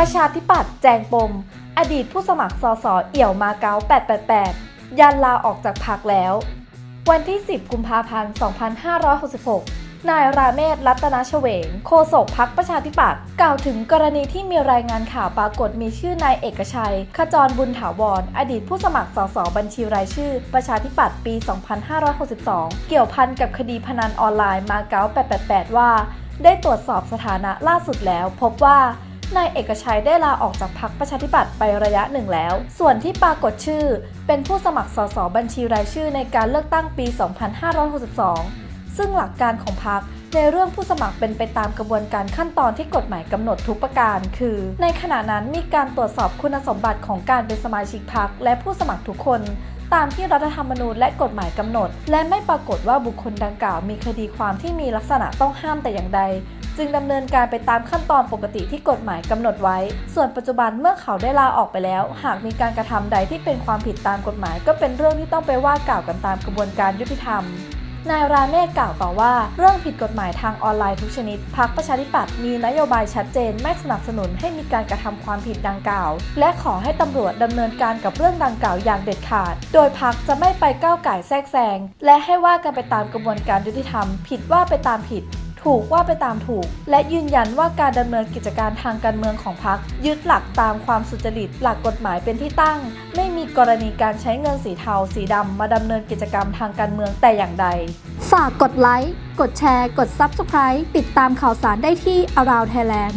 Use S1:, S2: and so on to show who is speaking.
S1: ประชาธิปัตย์แจงปม อดีตผู้สมัครสสเอี่ยวมาเก๊า888 ยันลาออกจากพรรคแล้ว วันที่ 10 กุมภาพันธ์ 2566 นายราเมศรัตนชเวง โฆษกพักประชาธิปัตย์กล่าวถึงกรณีที่มีรายงานข่าวปรากฏมีชื่อนายเอกชัย ขจรบุญถาวร อดีตผู้สมัครสสบัญชีรายชื่อ ประชาธิปัตย์ปี 2562 เกี่ยวพันกับคดีพนันออนไลน์มาเก๊า888 ว่า ได้ตรวจสอบสถานะล่าสุดแล้ว พบว่า นายเอกชัยได้ลาออกจากพรรคประชาธิปัตย์ไประยะหนึ่งแล้ว ส่วนที่ปรากฏชื่อ เป็นผู้สมัครสสบัญชีรายชื่อในการเลือกตั้งปี 2562 ซึ่งหลักการของพรรคในเรื่องผู้สมัครเป็นไปตามกระบวนการขั้นตอนที่กฎหมายกำหนดทุกประการ คือ ในขณะนั้นมีการตรวจสอบคุณสมบัติของการเป็นสมาชิกพรรคและผู้สมัครทุกคนตามที่รัฐธรรมนูญและกฎหมายกำหนด และไม่ปรากฏว่าบุคคลดังกล่าวมีคดีความที่มีลักษณะต้องห้ามแต่อย่างใด จึงดำเนินการไปตามขั้นตอนปกติที่กฎหมายกำหนดไว้ ส่วนปัจจุบันเมื่อเขาได้ลาออกไปแล้ว หากมีการกระทำใดที่เป็นความผิดตามกฎหมาย ก็เป็นเรื่องที่ต้องไปว่ากล่าวกันตามกระบวนการยุติธรรมนายราเมศกล่าวต่อว่า เรื่องผิดกฎหมายทางออนไลน์ทุกชนิดพรรคประชาธิปัตย์มีนโยบายชัดเจนไม่สนับสนุนให้มีการกระทำความผิดดังกล่าว และขอให้ตำรวจดำเนินการกับเรื่องดังกล่าวอย่างเด็ดขาด โดยพรรคจะไม่ไปก้าวไก่แทรกแซงและให้ว่ากันไปตามกระบวนการยุติธรรม ผิดว่าไปตามผิด ถูกว่าไปตามถูก และยืนยันว่าการดำเนินกิจการทางการเมืองของพรรคยึดหลักตามความสุจริต หลักกฎหมายเป็นที่ตั้ง ไม่มีกรณีการใช้เงินสีเทาสีดำมาดำเนินกิจกรรมทางการเมืองแต่อย่างใด
S2: ฝากกดไลค์กดแชร์ กด Subscribe ติดตามข่าวสารได้ที่ Around Thailand